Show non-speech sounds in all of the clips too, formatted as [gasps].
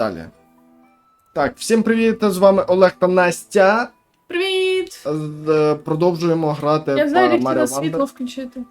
Далі. Так, всім привіт! З вами Олег та Настя. Привіт! З- е, Продовжуємо грати Я знаю, по як Mario Wonder. світло включити.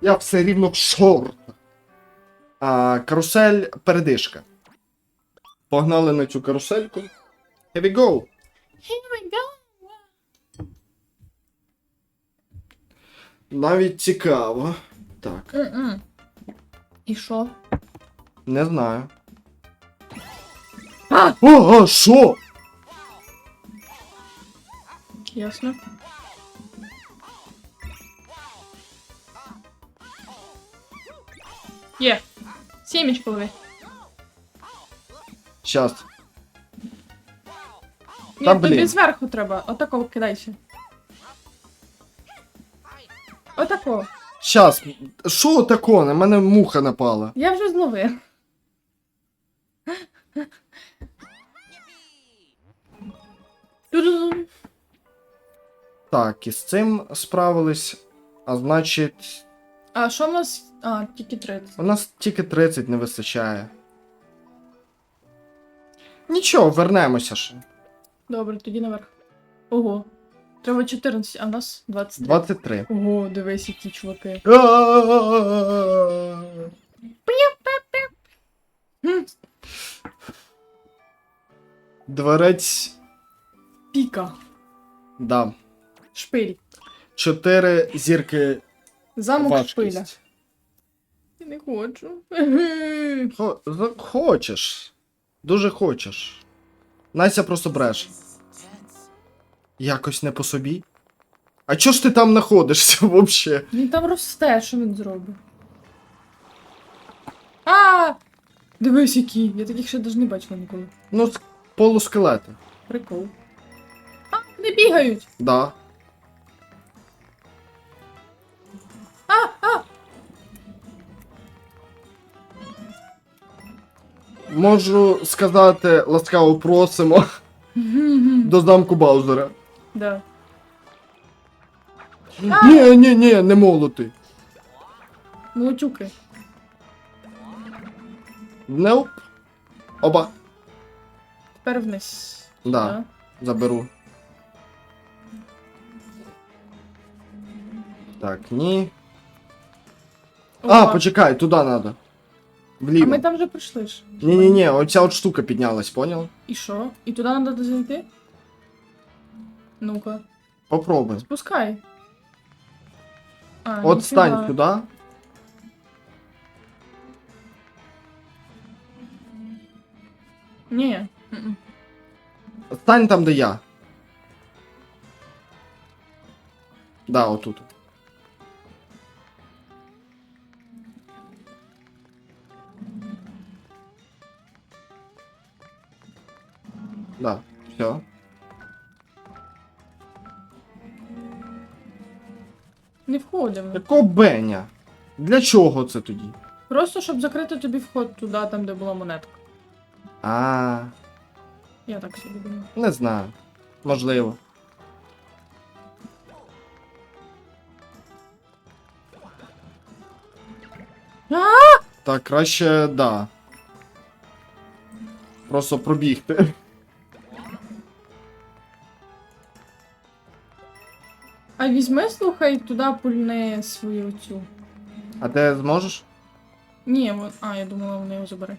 Я все рівно в шортах. А, карусель передишка. Погнали на цю карусельку. Here we go. Here we go. Навіть цікаво. Так, М-м. І що? Не знаю. А! О, а, що? Ясно. Є. Сімечко лови. Щас. Ні, Та, тобі блін. зверху треба. Отако кидайся. Отако. Щас. Що тако? На мене муха напала. Я вже зловив. Так, і з цим справились. А значить, А що в нас? А, тільки 30. у нас тільки 30 не вистачає. Нічого, вернемося ще. Добре, тоді наверх. Ого. Треба 14, а в нас 23. 23. Ого, дивись, які чуваки. Дворець. Піка. Да. Шпиль. Чотири зірки Замок шпиля. Я не хочу. Хо... Хочеш. Дуже хочеш. Настя просто бреше. Якось не по собі. А чого ж ти там знаходишся взагалі? Він там росте, що він зробить? А! Дивись, які. Я таких ще навіть не бачила ніколи. Ну, полускелети. Прикол. А, не бігають! Да. Можу сказати, ласкаво просимо до замку Баузера. Да. Ні, ні, ні, не молоти. Молотюки. Нелп. Оба. Тепер вниз. Да, заберу. Так, ні. А, Опа. почекай, туди треба. А Вліво. ми там вже прийшли ж. Ні-ні-ні, оця от штука піднялась, понял? І що? І туди треба зайти? Ну-ка. Попробуй. Спускай. А, От ніфіга. стань сюди. Ні. Стань там, де я. Да, отут. Да, все. Не входимо. Якого беня? Для чого це тоді? Просто щоб закрити тобі вход туди, там, де була монетка. А, Я так собі думаю. не знаю. Можливо. А! Так, краще, да. Просто пробігти. А візьми, слухай, туди пульне свою цю. А ти зможеш? Ні, вон... а, я думала, вона його забере.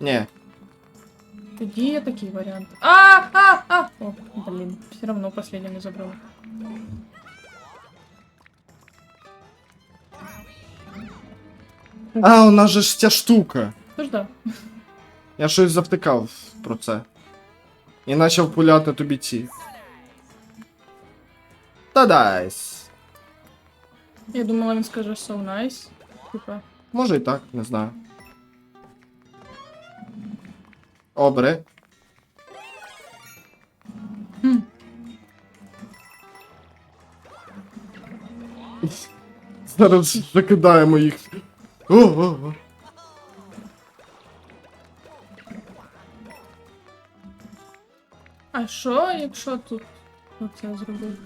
Ні. Тоді є такий варіант. А, а, а! О, блін, все равно последнє не забрала. А, у нас же ж ця штука. Тож да. Я щось завтикав про це. І почав пуляти тобі ці. Та дайс. Я думала, він скаже so nice. Типа. Може і так, не знаю. Бери. Хм. Зараз закидаємо їх. О, о, о. А що, якщо тут оце зробити?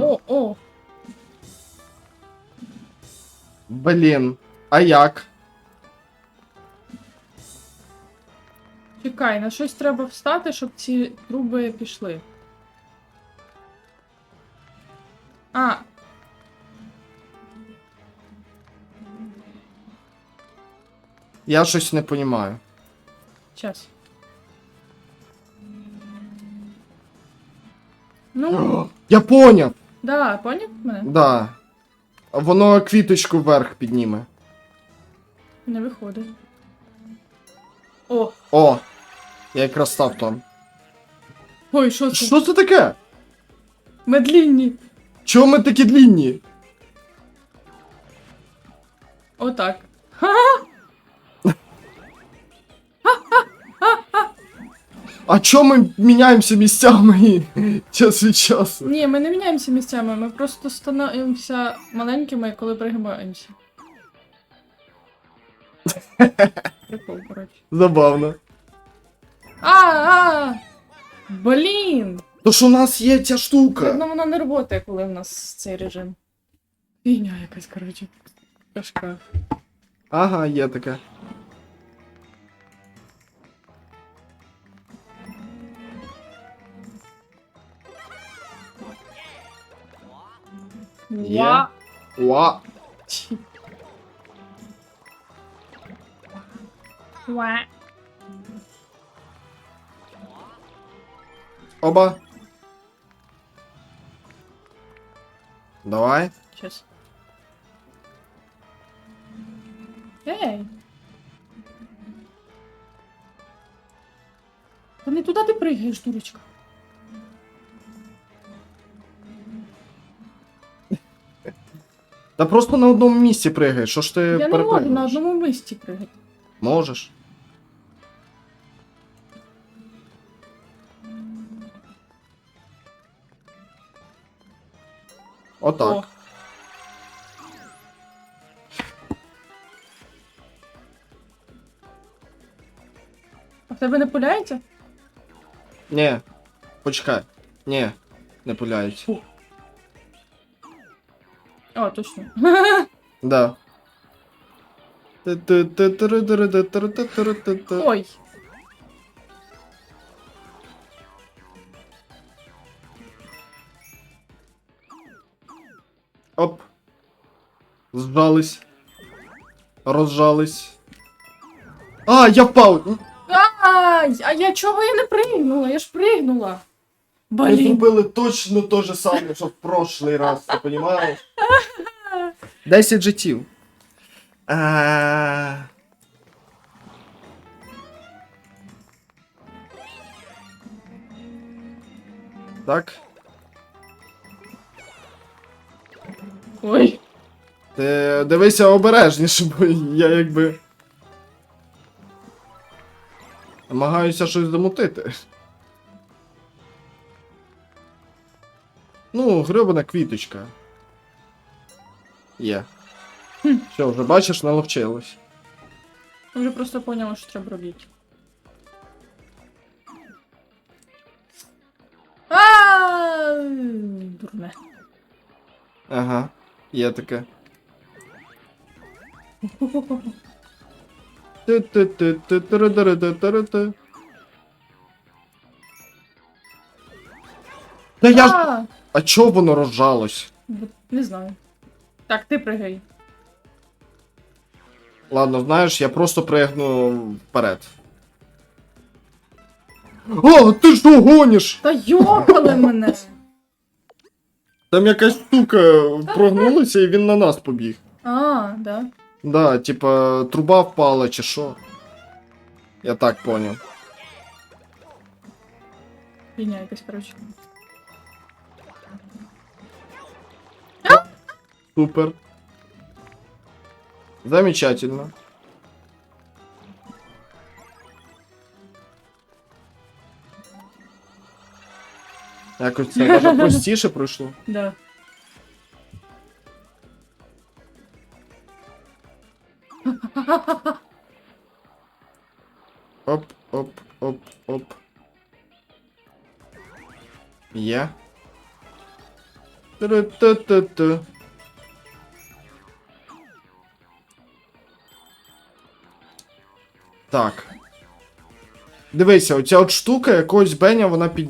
О, о! Блін. А як? Чекай, на щось треба встати, щоб ці труби пішли. А. Я щось не понімаю. Час. Ну, [gasps] Я поняв! да, поняв мене? Да. Воно квіточку вверх підніме. Не виходить. О, О! Я якраз став там. ой, що це? Що це таке? Медлінні. Чого ми такі длінні? Отак. А чого ми міняємося місцями час від часу? Ні, ми не міняємося місцями, ми просто становимося маленькими, коли пригибаємося. [laughs] Прикол, коротше. Забавно. А, а! Блін! То ж у нас є ця штука. Ну воно не працює, коли в нас цей режим. Фігня якась, коротше. Кашка. Ага, є таке. Є. Ва. Уа. Ва. Оба. Давай. Щас. Ей! Та не туди ти пригаєш, дурочка. Та просто на одному місці пригай. Що ж ти Я не можу на одному місці пригати. Можеш. Отак. О. А в тебе не пуляється? Ні. Почекай. Ні. Не пуляють. О, точно. Да. [laughs] Ой. Оп. Сжались. Розжались. А, я впав! Ай, а я чого я не пригнула? Я ж пригнула. Ми Блін. зробили точно те же саме, що в прошлий раз, ти розумієш? 10 [laughs] життів. А... Так. Ой. Ти дивися обережніше, бо я якби. Намагаюся щось замутити. Ну, гребана квіточка. Є. Хм. Все, вже бачиш, наловчилась. Я вже просто поняла, що треба робити. А, дурне. Ага, Є таке. Та я ж. А, чого воно розжалось? не знаю. Так, ти пригай. Ладно, знаєш, я просто пригну вперед. О, ти ж гоніш! Та йокали мене! Там якась штука прогнулася і він на нас побіг. А, да. Да, типа, труба впала чи що. Я так поняв. Фігня якась, коротше. Супер. Замечательно. Якось це навіть простіше пройшло. [laughs] Да. Оп, оп, оп, оп. Є. Ту-ту-ту-ту. Так. Дивися, оця от штука якогось Беня, вона під.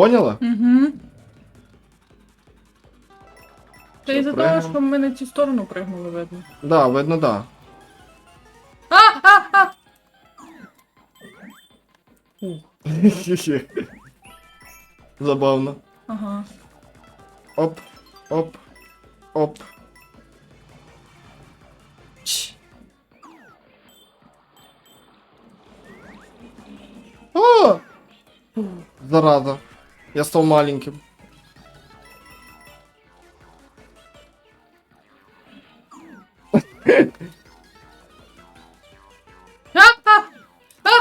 Поняла? Угу. Що, із-за того, що ми на цю сторону пригнули, видно. Да, видно, да. А, а, а! Ух, Забавно. ага. Оп, оп, оп. Чш. О! Зараза. Я стал маленьким.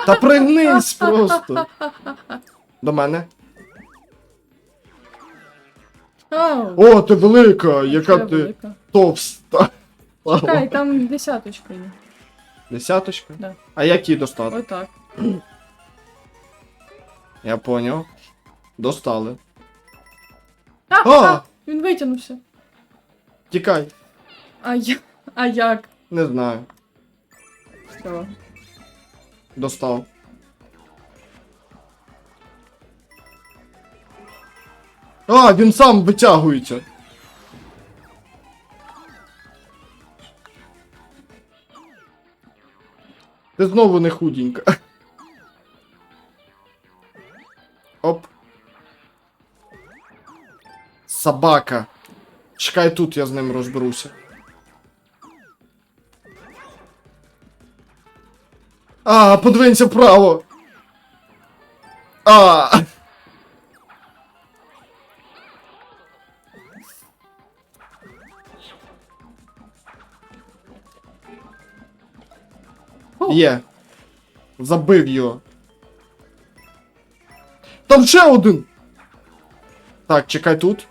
Та пригнись просто. До мене. О, ти велика, яка ти велика. товста. Чекай, там десяточка є. Десяточка? Да. А як її достати? Отак. Я поняв. Достали. А, А! а, він витягнувся. Тікай. А я. А як? Не знаю. Що? Достав. А, він сам витягується. Ти знову не худенька. Собака. Чекай тут, я з ним розберуся. А, подвинься вправо. А. Є. Забив його. Там ще один. Так, чекай тут.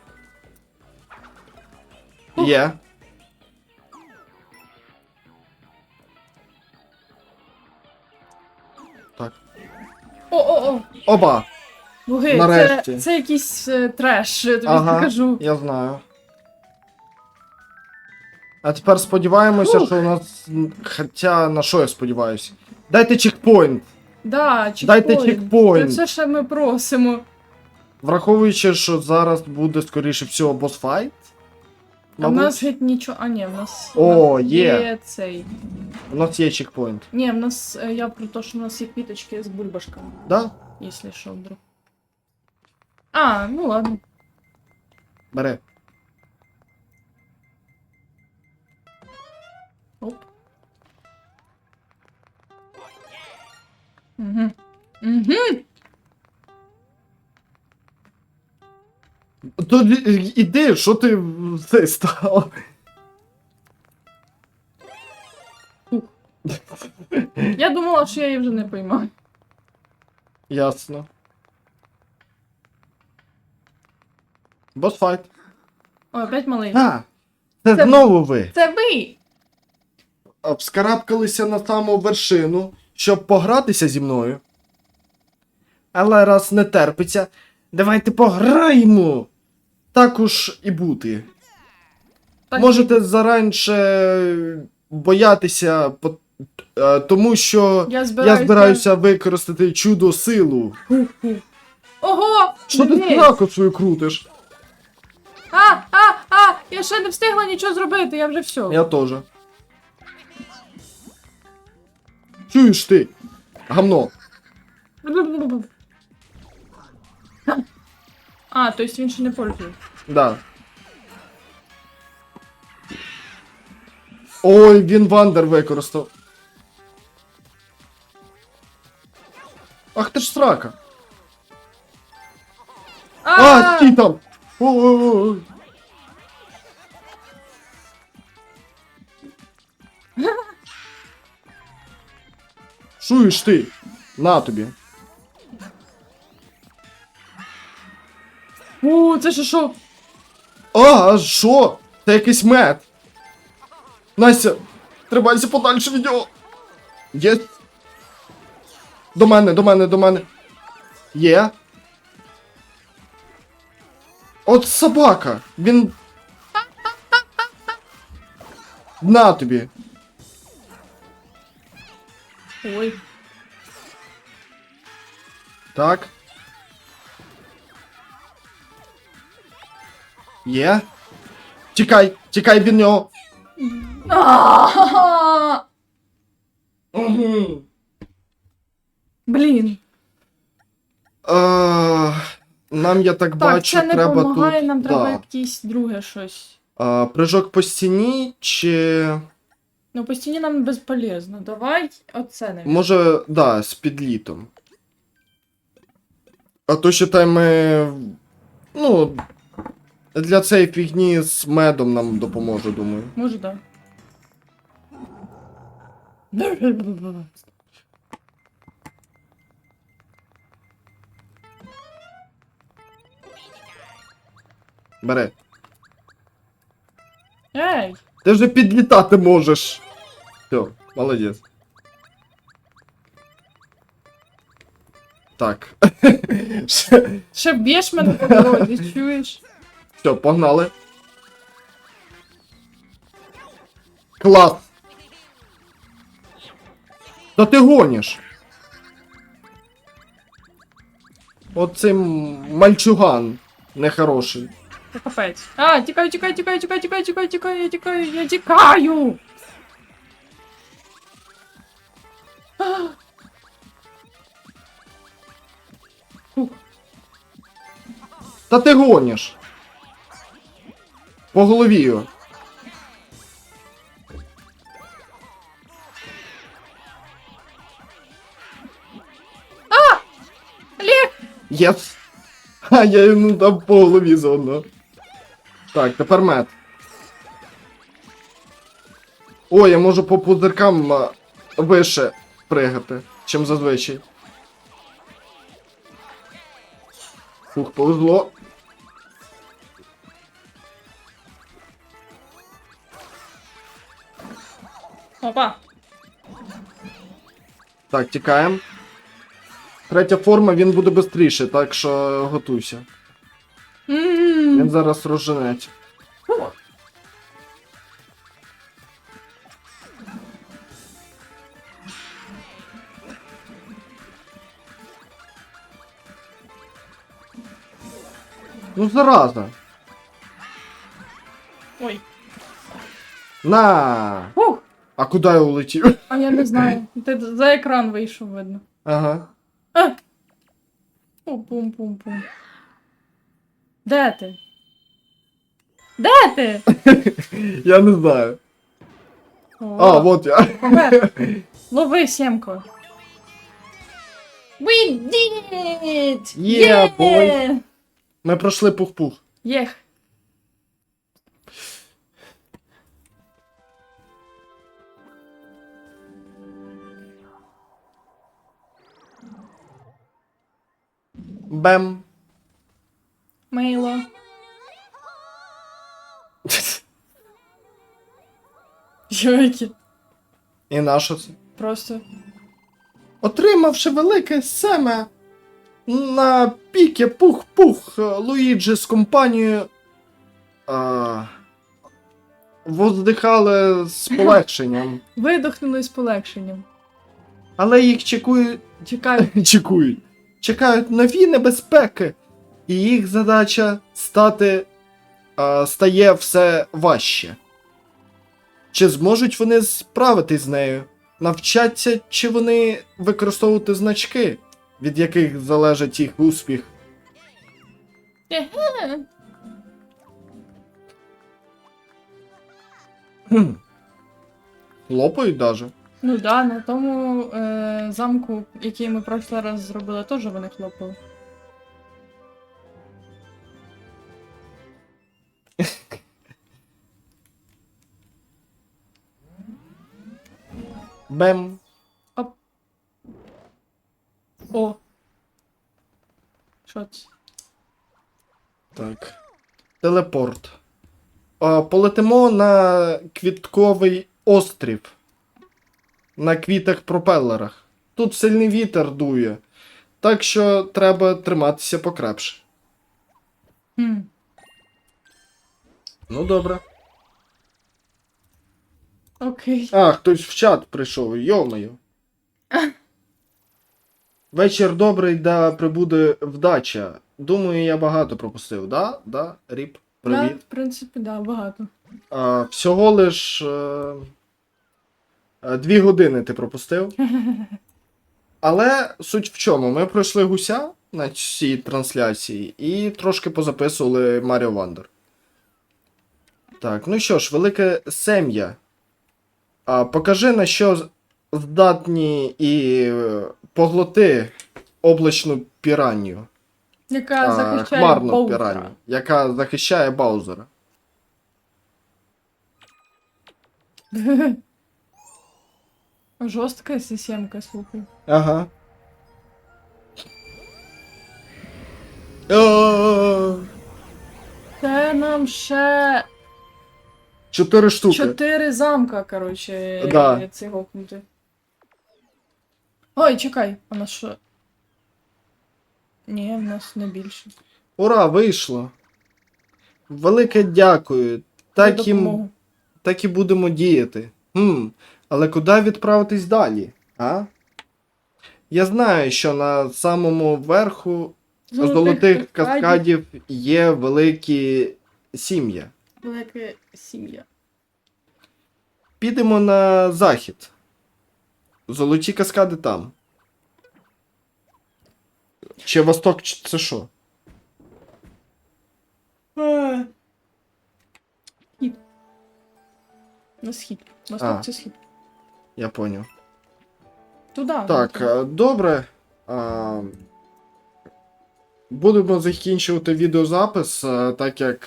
Є. Так. О-о-о! Оба. Луги, це, Нарешті. це якийсь е, треш, я тобі Ага, покажу. я знаю. А тепер сподіваємося, Фух. що у нас. Хоча на що я сподіваюся? Дайте чекпоінт. Да, чекпоінт. Дайте чекпоінт. Це все, що ми просимо. Враховуючи, що зараз буде, скоріше всього, босфайт. А в Мабуть, нас геть нічого. А ні, в нас. О, в нас є. цей. у нас є чекпоінт. Ні, в нас. е, Я про те, що в нас є квіточки з бульбашками, Да? якщо що вдруг. А, ну ладно. Бери. Оп. Угу. Угу. То іди, що ти це став? Я думала, що я її вже не поймаю. Ясно. Босфайт. Ой, опять малий. А, це, Це- знову ви. Це ви! Вскарабкалися на саму вершину, щоб погратися зі мною. Але раз не терпиться, давайте пограємо. Так уж і бути. Так, Можете заранше боятися, е, тому що Я я збираюся. використати чудо силу. Ого! Що ти траку свою крутиш? А, а, а! Я ще не встигла нічого зробити, я вже все. Я теж. Чуєш ти? Гамно. А, то есть він ще не пользує. Да. Ой, він вандер використав. Ах ти ж срака. А, стій там! Ой-ой-ой. Чуєш ти? На тобі. О, це ще що? А, а що? Це якийсь мед. Настя, тримайся подальше від нього. Є. До мене, до мене, до мене. Є. От собака. Він. На тобі. Ой. Так. Є. Тікай, тікай від нього. Угу. Блін. Е, нам, я так, Так, бачу, це не треба допомагає, тут. нам треба да. якесь друге щось. Е, прыжок по стіні, чи. Ну, по стіні нам безполезно. Давай оце не. Може, да, з підлітом. А то считай, ми. Ну. Для цієї фігні з медом нам допоможе, думаю. Може, да. Бери. Ей! Ти вже підлітати можеш. Все, молодець. Так. [laughs] Ще б'єш мене по дорозі, чуєш? Все, погнали. Клас. Та ти гониш. Оцей мальчуган нехороший. Капець. А, тікаю, тікаю, тікаю, тікаю, тікаю, тікаю, тікаю, я тікаю, я тікаю! Та ти гониш. По голові його. Олег! Єс. Ха, я йому дав по голові заодно. Так, тепер мед. О, я можу по пузиркам вище пригати, чим зазвичай. Фух, повезло. Опа! Так, тікаємо. Третя форма, він буде швидше, так що готуйся. Він зараз розженеться. Фух. Ну, зараза. Ой. На! Фух! А куди я улетів? А я не знаю. [laughs] Ти за екран вийшов, видно. Ага. А! Пум-пум-пум-пум. Де ти? Де ти? [laughs] Я не знаю. О, А, вот я. помер. [laughs] Лови сімку. We did it! Yeah, boy. Ми пройшли пух-пух. Єх. Бем. Мейло. Йойки. І на що це? Просто. Отримавши велике семе на піки пух-пух Луїджі з компанією. А, воздихали з [laughs] полегшенням. Видохнули з полегшенням. Але їх [laughs] чекують. Чекай. чекують. Чекають нові небезпеки, і їх задача стати а, стає все важче. Чи зможуть вони справитись з нею? Навчаться, чи вони використовувати значки, від яких залежить їх успіх? Хм. Лопають даже. Ну да, на тому е, замку, який ми прошлий раз зробили, теж вони хлопали. Бем. О. Що це? Так. Телепорт. А, полетимо на квітковий острів. На квітах-пропелерах. Тут сильний вітер дує. Так що треба триматися покрепше. Хм. Ну добре. Окей. А, хтось в чат прийшов, йомаю. [laughs] Вечір добрий, да прибуде вдача. Думаю, я багато пропустив, да? Да? Ріп, Да, привіт. в принципі, да, багато. А, всього лиш е, дві години ти пропустив. [laughs] Але суть в чому? Ми пройшли гуся на цій трансляції і трошки позаписували Маріо Вандер. Так, ну що ж, велике сем'я. А, покажи, на що здатні і е, поглоти облачну піранню. Яка А, захищає хмарну Боузера. піранню, яка захищає Баузера. [laughs] Жорстка системка, слухай. Ага. Це нам ще Чотири штуки. чотири замка, коротше, Да. це гокнути. Ой, чекай, а нас що? Ні, в нас не більше. Ура, вийшло. Велике дякую. Так і, так і будемо діяти. Хм, але куди відправитись далі? А? Я знаю, що на самому верху золотих, каскадів є великі сім'я. Велика сім'я. Підемо на захід. Золоті каскади там. Чи восток, чи це що? А. Схід. На схід. Восток А. це схід. Я поняв. Туда. Так, туди. е, добре. А, Будемо закінчувати відеозапис, а, так як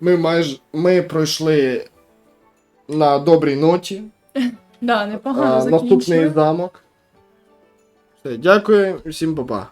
ми майже ми пройшли на добрій ноті. [laughs] Да, непогано А, Наступний замок. Все, дякую, всім па-па.